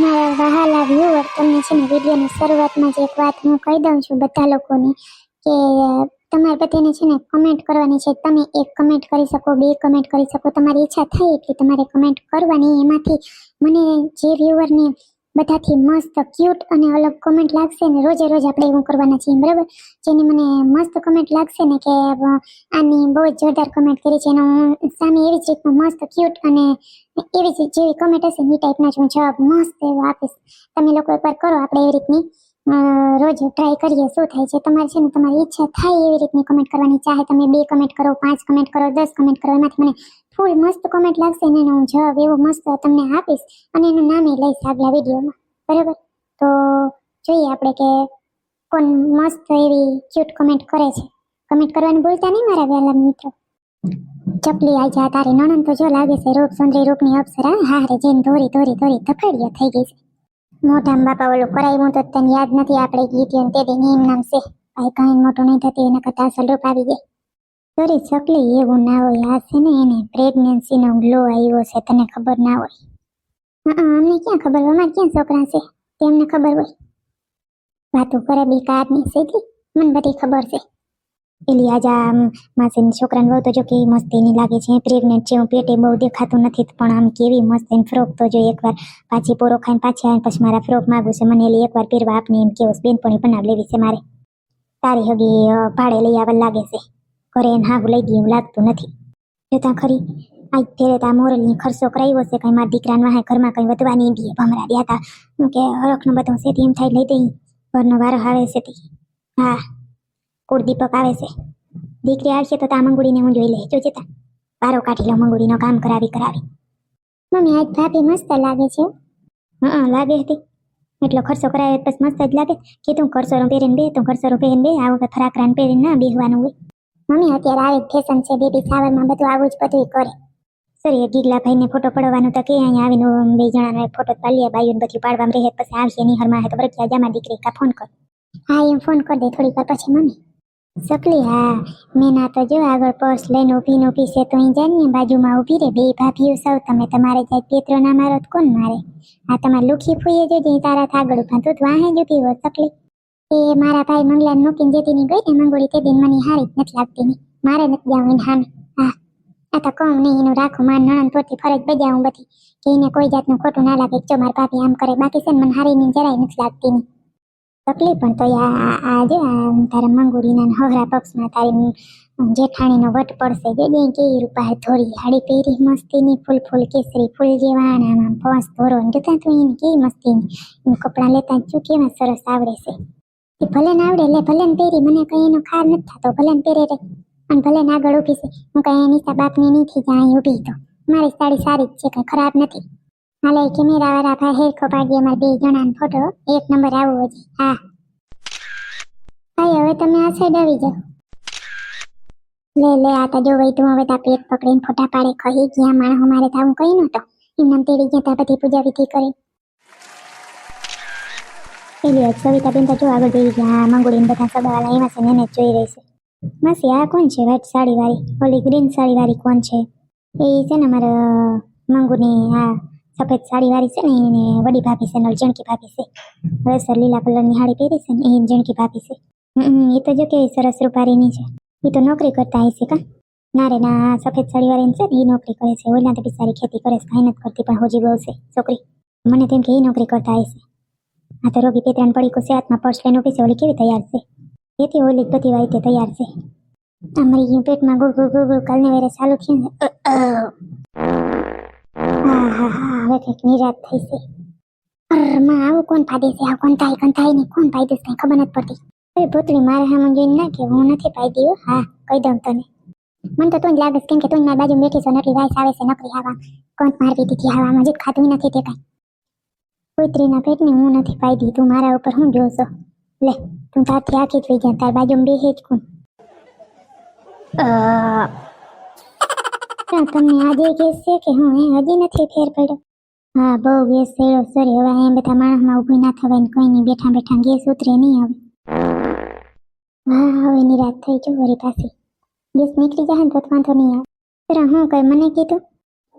મારા વહાલા તમને છે ને વિડીયોની શરૂઆતમાં જ એક વાત હું કહી દઉં છું બધા લોકોને કે તમારે બધાને છે ને કમેન્ટ કરવાની છે, તમે એક કમેન્ટ કરી શકો, બે કમેન્ટ કરી શકો, તમારી ઈચ્છા થાય એટલી તમારે કમેન્ટ કરવાની, એમાંથી મને જે વ્યુઅરને બધાથી મસ્ત ક્યુટ અને અલગ કમેન્ટ લાગશે ને રોજે રોજ આપણે એવું કરવાના છીએ, બરાબર? જેની મને મસ્ત કમેન્ટ લાગશે ને કે આની બહુ જ જોરદાર કમેન્ટ કરી છે. એનો હું સામે એવી જ રીતનું મસ્ત ક્યુટ અને એવી જ જેવી કમેન્ટ હશે એ ટાઈપના જ હું જવાબ મસ્ત એવો આપીશ. તમે લોકો એકવાર કરો આપણે એવી રીતની. રોજ ટ્રાય કરીએ શું થાય છે. તમારે છે ને તમારી ઈચ્છા થાય એવી રીતની કમેન્ટ કરવાની. ચાહે તમે બે કમેન્ટ કરો, પાંચ કમેન્ટ કરો, દસ કમેન્ટ કરો, એમાંથી મને ફૂલ મસ્ત કમેન્ટ લાગશે ને એનો હું જવાબ એવો મસ્ત તમને આપીશ અને એનું નામે લઈશ આગલા વિડીયોમાં. બરાબર? તો જોઈએ આપણે કે કોણ મસ્ત એવી ક્યુટ કમેન્ટ કરે છે. કમેન્ટ કરવાનું ભૂલતા નહીં મારા વહેલા મિત્રો. ચપલી આઈ જા તારી નણંદ તો જો લાગે છે રૂપ સુંદરી રૂપની અપ્સરા. હા રે જેમ ધોરી ધોરી ધોરી ધફડિયો થઈ ગઈ છે. મોટા બાપા ઓલું કરાવ્યું તો તને યાદ નથી આપણે ગીત તે એમ નામ છે. ભાઈ, કાંઈ મોટું નહીં થતી, એના કરતા અસલ રૂપ આવી ગઈ. સોરી ચકલી એવું ના હોય આ છે ને એને? પ્રેગ્નન્સીનો ગ્લો આવ્યો છે તને ખબર ના હોય. હા અમને ક્યાં ખબર? હોય અમારે ક્યાં છોકરા છે? તેમને ખબર હોય. વાતો કરે બી કારની સીધી મને બધી ખબર છે. પેલી આજે માસીની છોકરાને બહુ તો જો કેવી મસ્તીની લાગે છે પ્રેગ્નેન્ટ છે હું પેટે બહુ દેખાતું નથી પણ આમ કેવી મસ્ત એની ફ્રોક તો જો એકવાર પાછી પોરો ખાઈને પાછી આવીને પછી મારા ફ્રોક માગું છે મને એલી એકવાર પહેરવા આપને એમ કેવું બેનપણી બનાવ લેવી છે મારે. તારી હગી ભાડે લઈ આવવા લાગે છે. ઘરે હાહુ લઈ ગઈ એવું લાગતું નથી. જોતા ખરી, આજ ફેરે તા મોરલની ખર્ચો કરાવ્યો છે કઈ મારા દીકરાને વાહે ઘરમાં કઈ વધવાની દે. ભમરા દ્યા હતા. હું કે, હરખનું બધું છે એમ થાય, લઈ દઈ. ઘરનો વારો આવે છે તે. હા. કુળદીપક આવે છે. દીકરી આવશે તો તા મંગુડીને હું જોઈ લે જોજે તા વારો કાઢી લો, મંગુડીનો કામ કરાવી કરાવી. મમ્મી, આજ ભાભી મસ્ત લાગે છે હા. લાગે હતી. એટલો ખર્ચો કરાવે બસ મસ્ત જ લાગે. કે તું ખર્ચો પહેરીને બે, તું ખર્ચો પહેરીને બે. આ વખત ફરાકરાને પહેરીને ના બેહવાનું હોય. મમ્મી અત્યારે આવી ફેશન છે બેબી શાવરમાં બધું આવું જ બધું કરે. સરી ગીગલા ભાઈને ફોટો પડવાનો તો કે અહીંયા આવીને બે જણાનો એક ફોટો પાડીએ બાયું બધું પાડવામાં રહે પછી આવશે, નિહરમાં હે તો બરક્યા જામાં દીકરી કા ફોન કર. હા, એમ ફોન કરી દે થોડીક પછી, મમ્મી. સકલી, હા મેના તો જો આગળ પર્સ લઈને ઊભી ને ઊભી છે તો અહીં જાણીએ બાજુમાં ઊભી રે, બે ભાભીઓ સૌ, તમે તમારે જાય પેત્રો ના મારો કોણ મારે? આ તમારે લુખી ફૂઈએ જોજે તારા આગળ ઊભા તું વાહે જ ઊભી હો સકલી. એ મારા ભાઈ મંગલાને મૂકીને જતી ની ગઈ ને મંગોળી તે દિન મને હારી નથી લાગતી ની. મારે નથી જાવું હામે હા, આ તો કોમ નહીં, એનું રાખું માર નણંદ પોતી ફરજ બજાવું બધી. કે એને કોઈ જાતનું ખોટું ના લાગે જો મારા ભાભી આમ કરે, બાકી છે મને હારી ની જરાય નથી લાગતી ની. તકલીફ પણ તો આ જો તારા મંગોળીના હવરા પક્ષમાં તારી જેઠાણીનો વટ પડશે જે બે કેવી રૂપા ધોળી હાડી પહેરી મસ્તીની ફૂલ ફૂલ કેસરી, ફૂલ જેવા આમાં પોસ ધોરો. જોતા તું એને કેવી મસ્તીની કપડાં લેતા જો કેવા સરસ આવડે છે. એ ભલે આવડે એટલે ભલે પહેરી, મને કઈ એનો ખાર નથી થતો ભલે પહેરે રે. અને ભલે આગળ ઊભી છે, હું કઈ એની બાપની નથી જ્યાં, અહીં ઊભી તો. મારી સાડી સારી જ છે, કઈ ખરાબ નથી. હાલે, કેમેરા વાળા ભાઈ હેરખો પાડીએ મારા બે જણાનો ફોટો એક નંબર આવવો હજી. હા. ભાઈ હવે તમે આ સાઈડ આવી જાઓ. લે લે, આ તો જો વઈ તું હવે તા પેટ પકડીને ફોટા પાડે, કહી ગયા માણસ, મારે તો આવું કઈ નહોતો. એમને તેડી ગયા તા બધી પૂજા વિધિ કરી. પેલી સવિતાબેન તો જો આગળ બેસી ગયા મંગોળીને બધા સગાવાલા એવા છે ને એને જોઈ રહી છે. માસી, આ કોણ છે વ્હાઈટ સાડી વાળી? ઓલી ગ્રીન સાડી વાળી કોણ છે? એ છે ને મારા મંગુની આ સફેદ સાડી વાળી છે ને, એને વડી ભાભી છે ને જણકી ભાભી છે. હવે સર લીલા કલરની સાડી પહેરી છે ને એ જણકી ભાભી છે. એ તો જો કેવી સરસ રૂપારીની છે. એ તો નોકરી કરતા હશે કા? ના રે, ના સફેદ સાડી વાળી છે ને એ નોકરી કરે છે. ઓલા તો બિચારી ખેતી કરે છે કાંઈ કરતી પણ હોજી બહુ છે, છોકરી. મને તેમ કે એ નોકરી કરતા હશે આ તો રોગી પેતરાન પડી કુશે હાથમાં પર્સ લઈને ઊભી છે. ઓલી કેવી તૈયાર છે? એથી ઓલી જ વાય તે તૈયાર છે. અમારી ગયું પેટમાં ગુ ગુ ગુ કાલને વેરે ચાલુ થયું ને હવે કંઈક નિરાત થઈ છે. અરમાં આવું કોણ પાડે છે? આ કોણ થાય કોણ થાય નહીં. કોણ પાડી કંઈ ખબર નથી પડતી. અરે ભૂતળી મારે હા જોઈને ના કે હું નથી પાઈ હો. હા, કહી દઉં તને. મને તો તું લાગે કેમ કે તું મારી બાજુ બેઠી છો નકરી વાઈસ આવે છે, નકરી આવા. કોણ મારવી દીધી આવામાં જીત ખાતું નથી તે કાંઈ. પુત્રીના પેટને હું નથી પાડી. તું મારા ઉપર હું જોશો. લે તું તારથી આખી વઈ ગયા તાર બાજુમાં બેસે જ અ, તમને આજે કેસ છે કે હું એ હજી નથી ફેર પડ્યો. હા બહુ ગેસ થયો. સોરી હવે એમ બધા માણસમાં ઊભી ના થવાય ને કોઈ નહીં બેઠા બેઠા ગેસ ઉતરે નહીં હવે. હા હવે નિરાશ થઈ જો વળી પાછી. ગેસ નીકળી જાય ને તો વાંધો નહીં આવે. હું કઈ મને કીધું?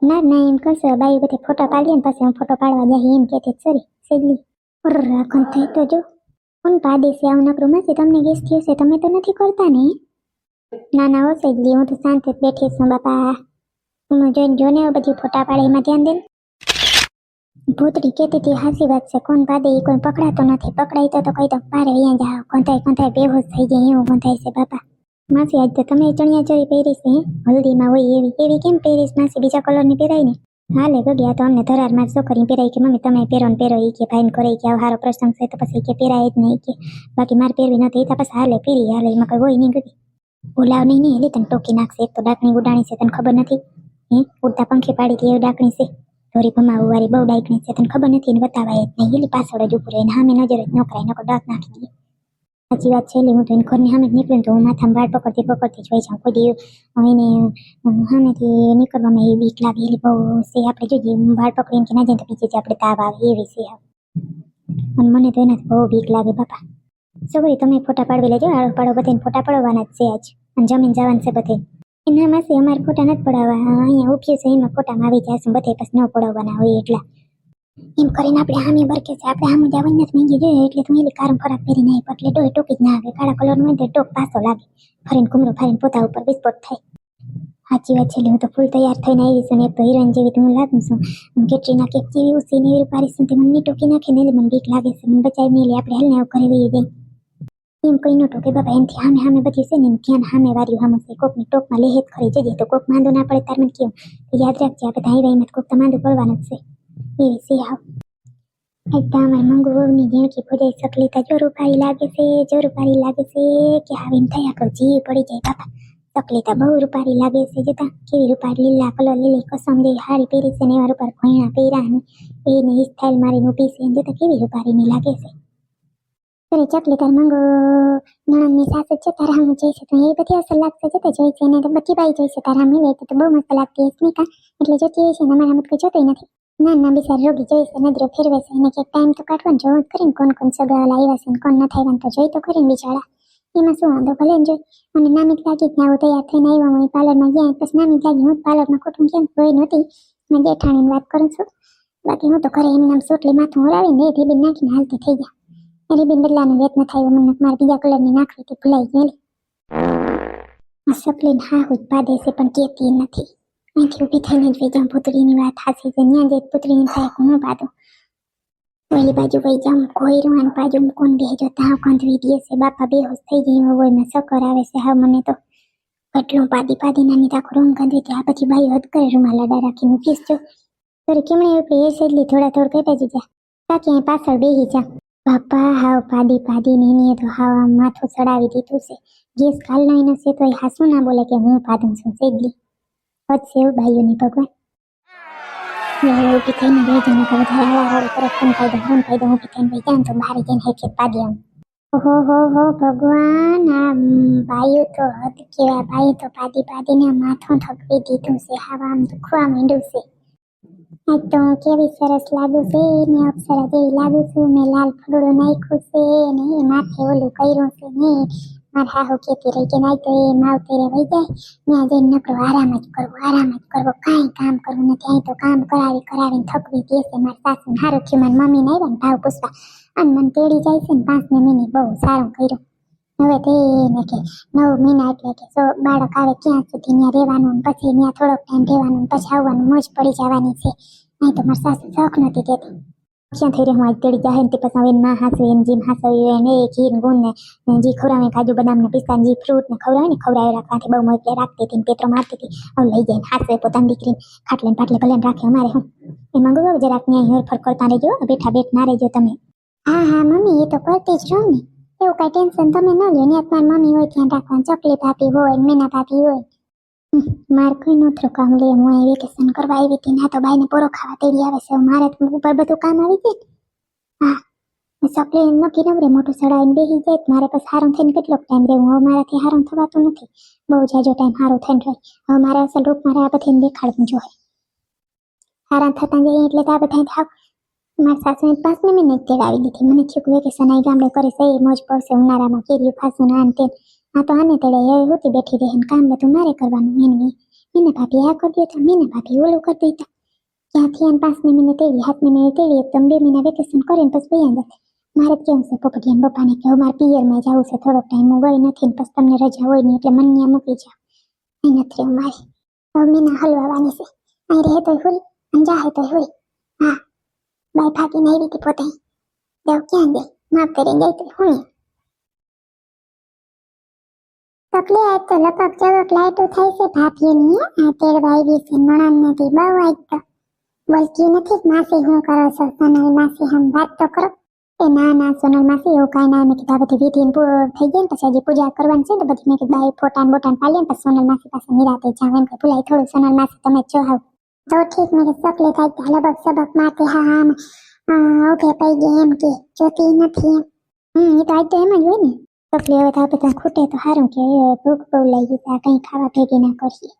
ના ના, એમ કરશે. બાઈ બધી ફોટા પાડીએ ને પછી હું ફોટો પાડવા જાય, એમ કહેતી સોરી સેજલી. ઓર રાખો થઈ તો જો. હું પાડે છે આવું નકરું? માસી, તમને ગેસ થયો છે. તમે તો નથી કરતા ને? ના ના, હો, સેજલી. હું તો શાંતિ બેઠી છું, બાપા. હું જોઈને જોને બધી ફોટા પાડે, એમાં ધ્યાન દે ભૂતરી કહેતી હતી, હાસી વાત છે. કોણ પાડે? એ કોઈ પકડાતો નથી. પકડાય તો કઈ તો પારે અહીંયા જાઓ કોંધાય કોંધાય બેહોશ થઈ જાય, એવું કોંધાય છે, બાપા. માસી, આજ તો તમે ચણિયા ચોરી પહેરી છે, હે? હલ્દીમાં હોય એવી. એવી કેમ પહેરીશ માસી? બીજા કલરની પહેરાય ને? હાલે આ તો અમને ધરારમાં છોકરી પહેરાય કે મમ્મી તમે પહેરો ને પહેરો એ કે ભાઈને કરે કે આવો સારો પ્રસંગ છે, તો પછી કે પહેરાય જ નહીં કે. બાકી મારે પહેરવી નથી તો પછી હાલે, પહેરી, હાલે, એમાં કઈ હોય નહીં ગગી. બોલાવ નહીં નહીં એટલે તને ટોકી નાખશે, એક તો ડાકણી ઉડાણી છે, તને ખબર નથી? હે, ઉડતા પંખે પાડી દે એવી ડાકણી છે? ધોરી ભમાવું વાળી બહુ ડાકણી છે, તને ખબર નથી ને બતાવાય જ નહીં. એટલે પાછળ જ ઉભું રહીને સામે નજર જ નોકરાય કરાય નકો ડાક નાખી દે સાચી વાત છે એટલે હું તો એને સામે નીકળું તો હું માથામાં વાળ પકડતી પકડતી જોઈ જાઉં. કોઈ દી એને સામેથી નીકળવામાં એ બીક લાગે એટલે બહુ છે. આપણે જોઈએ વાળ પકડીને કે ના જાય તો બીજે આપણે તાવ આવે એવી છે. અને મને તો એનાથી બહુ બીક લાગે બાપા. છોકરી તમે ફોટા પાડવી લેજો. આળો પાડો, બધાને ફોટા પાડવાના જ છે આજ. અને જમીન જવાનું છે બધે. એના માસી અમારે ફોટા નથી પડાવવા. અહીંયા ઉઠીએ છે, એમાં ફોટામાં આવી જશે બધે પછી ન પડાવવાના હોય એટલા. એમ કરીને આપણે હામે બરકે છે. આપણે હામે જવાની નથી મેંગી જોઈએ, એટલે તું એલી કારમ ખોરાક પહેરી નહીં એટલે ડોય ટોકી જ ના આવે. કાળા કલરનું હોય ટોક પાછો લાગે. ફરીને ઘૂમરો, ફરીને પોતા ઉપર વિસ્ફોટ થાય. સાચી વાત છે હું તો ફૂલ તૈયાર થઈને આવી છું ને તો હિરોઈન જેવી હું લાગું છું. કેટરીના કેક જેવી ઉસી ને એવી પારી છું તે મને ટોકી નાખે ને મને બીક લાગે છે. મને બચાવી નહીં આપણે હેલને આવું કરી વહી જાય એમ કઈ નો ટોકે બાબા એનથી સામે સામે બધી છે ને ધ્યાન સામે વાર્યું સામે છે. કોકની ટોકમાં લેહેત ખરી જઈએ તો કોક માંદો ના પડે, તાર મને કેવું યાદ રાખજે, આ બધા હાઈવાઈમાં કોક તો માંદો પડવાનું જ છે. એવી આવ એકદમ મંગુ વહુની ઝીણકી ભોજાઈ સકલી તા જો રૂપારી લાગે છે જો રૂપારી લાગે છે કે આવીને થયા કર, જીવ પડી જાય બાપા. સકલી તા બહુ રૂપારી લાગે છે, જતા કેવી રૂપારી લીલા કલર, લીલી કસમ જેવી હારી પહેરી છે ને એવા રૂપાર ઘોયણા પહેર્યા ને એને સ્ટાઇલ મારીને ઊભી છે જતા કેવી રૂપારીની લાગે છે. તને ચકલી તાર મંગો નણંદની સાસુ છે તારા હું જઈશ તો એ બધી અસર લાગશે, જતા જોઈ છે ને બધી બાઈ જોઈશે તારા મિલે તો બહુ મસ્ત લાગતી હશે એટલે જોતી હોય છે ને અમારા મત કોઈ જોતી નથી. ના ના, બિચાર રોગી જોઈ છે નજરે ફેરવે છે એને ક્યાંક ટાઈમ તો કાઢવાનો જોવું જ કરીને કોણ કોણ સગાવાલા આવ્યા છે કોણ ન થાય તો જોઈ તો કરીને બિચારા. એમાં શું વાંધો, ભલે જોઈ. અને નામી લાગી ને આવું તૈયાર થઈને આવ્યા હું પાર્લરમાં ગયા પછી નામી લાગી હું પાર્લરમાં ખોટું કેમ કોઈ નહોતી. મેં જેઠાણીની વાત કરું છું. બાકી હું તો ઘરે એમ નામ સોટલી માથું ઓરાવીને એ રીબીન નાખીને હાલતી થઈ ગયા. રીબીન બદલાનું વેત ન થાય મને મારે બીજા કલરની નાખવી તે ભૂલાઈ ગયેલી. આ સપલીન હા હું પાડે છે, પણ કહેતી નથી. અહીંથી ઊભી થઈને જ પુતળીની વાત હાસી છે ત્યાં જઈ પુત્રીની થાય હું પાડું ઓલી બાજુ વહી જમ કોઈ રૂવાન બાજુ કોણ બેહજો ત્યાં કંધવી દે છે બાપા બેહોશ થઈ ગઈ હોય મેં સકર આવે છે હા મને તો કટલું પાદી પાદી નાની તાખો રૂમ કંધવી ત્યાં પછી ભાઈ હદ કરે રૂમાલ લડા રાખી મૂકીશ જ જો તારી કેમણે ઉપડી એ સેડલી થોડા થોડ કહેતા જ જા તાકી અહીં પાછળ બેહી જા બાપા હાવ પાદી પાદી ને તો હાવ માથું ચડાવી દીધું છે ગેસ કાલ નહીં છે તો એ હાસું ના બોલે કે હું પાદું છું સેડલી હદ એવું ભાઈઓની ભગવાન. યાર દીધું છે, હાવા આમ દુખવા માંડ્યું છે. આજ કેવી સરસ લાગુ છે, ને અપ્સરા જેવી લાગુ છું, મેં લાલ ફૂલડું નાખ્યું છે, ને માથે ઓલું કર્યું છે, ને મારા હાહુ કેતી રહી કે નહીં તો એ માવતરે વહી જાય. ત્યાં જઈને નકરો આરામ જ કરવો, આરામ જ કરવો. કાંઈ કામ કરવું નથી. અહીં તો કામ કરાવી, કરાવીને થકવી દેશે મારી સાસુ સારું થયું. મારી મમ્મીને આવ્યા ને ભાવ પૂછવા. અને મને તેડી જાય છે ને પાંચ મહિને બહુ સારું કર્યું. હવે તે એને કે નવ મહિના એટલે કે જો બાળક આવે ક્યાં સુધી ત્યાં રહેવાનું પછી ત્યાં થોડોક ટાઈમ રહેવાનું પછી આવવાનું, મોજ પડી જવાની છે. નહીં તો મારી સાસુ શોખ નથી કહેતી ક્યાં થઈ રહ્યું આજ તેડી ને તે પછી હવે ના હાસુ એને જીમ હાસવ્યું એને એ ને ગુણ ને જી ખવડાવે કાજુ બદામ ને પિસ્તા જી ફ્રૂટ ને ખવડાવે ને ખવડાવી રાખવાથી બહુ મોજ રાખતી હતી ને પેત્રો મારતી હતી હવે લઈ જાય હાસે પોતાની દીકરીને ખાટલે પાટલે ભલે રાખે અમારે હું એમાં ગયો જરાક ન્યાય હેરફર કરતા રહેજો બેઠા બેઠ ના રહેજો તમે હા હા મમ્મી એ તો કરતી જ રહું એવું કઈ ટેન્શન તમે ન લો ને મમ્મી હોય ત્યાં રાખવાનું ચોકલેટ ભાભી હોય મેના ભાભી હોય મારે કોઈ નહોતું કામ લે, હું અહીં વેકેશન કરવા આવી હતી ના તો બાઈને પોરો ખાવા તેડી આવે છે. મારે ઉપર બધું કામ આવી જાય. હા ચોકલી નક્કી નવરે મોટું સડાઈને બેસી જાય મારે પછી હારું થઈને કેટલોક ટાઈમ રહેવું. હવે મારાથી હારું થવાતું નથી. બહુ જાજો ટાઈમ હારું થઈને રહે. હવે મારે અસલ રૂપ મારે આ બધાને દેખાડવું જોઈએ. હારા થતા જઈએ એટલે તો આ બધા થાવ. મારા સાસુએ પાંચ ને મિનિટ તેડાવી દીધી મને થયું કે વેકેશન આવી ગામડે કરે છે મોજ પડશે, ઉનાળામાં કેરીયું ખાશું ના તેન આ તો આને તેડે એ હોતી બેઠી રહે કામ બધું મારે કરવાનું મેનવી. મેને ભાભી આ કરી દેતા મેને ભાભી ઓલું કરી દેતા ક્યાંથી એમ પાંચ મહિને તેડી હાથ મહિને તેડી એકદમ બે મહિના વેકેશન કરીને પછી વયા અંદર મારે કેમ છે પોપટી એમ પપ્પાને કે મારે પિયરમાં જવું છે, થોડોક ટાઈમ હું ગઈ નથી પછી તમને રજા હોય નહીં એટલે મને ત્યાં મૂકી જાઓ. અહીં નથી મારે. હવે મીના હલવાવાની છે. અહીં રહે તોય હોય અને જાહે તોય હોય. હા બાય ભાગીને આવી હતી પોતે દેવ ક્યાં જાય માફ કરીને ગઈ તો હું તકલે આજ લપક ચવક લાઈટો થાય છે ભાભીની આ તેડવા આવી છે નણંદ નથી બહુ આજ તો બોલતી નથી માસી હું કરો છો? સોનલ માસી હમ વાત તો કરો. એ ના ના, સોનલ માસી, એવું કાંઈ ના, મેં કીધું બધી વિધિ થઈ ગઈ ને પછી હજી પૂજા કરવાની છે ને બધી, મેં કીધું બાઈ ફોટાન બોટાન પાડીએ ને પછી સોનલ માસી પાસે નિરાતે જાવ કે ભૂલાઈ થોડું, સોનલ માસી તમે જો હાવ. તો ઠીક, મેં સકલે થાય લબક સબક માટે હા હા ઓકે પડી ગઈ એમ કે, જોતી નથી એમ. હમ, એ તો આજ તો એમ જ હોય ને. સકલી હવે તો આપણે બધા ખૂટે તો સારું કે, ભૂખ બહુ લાગી આ કંઈ ખાવા ભેગી ના કરીએ.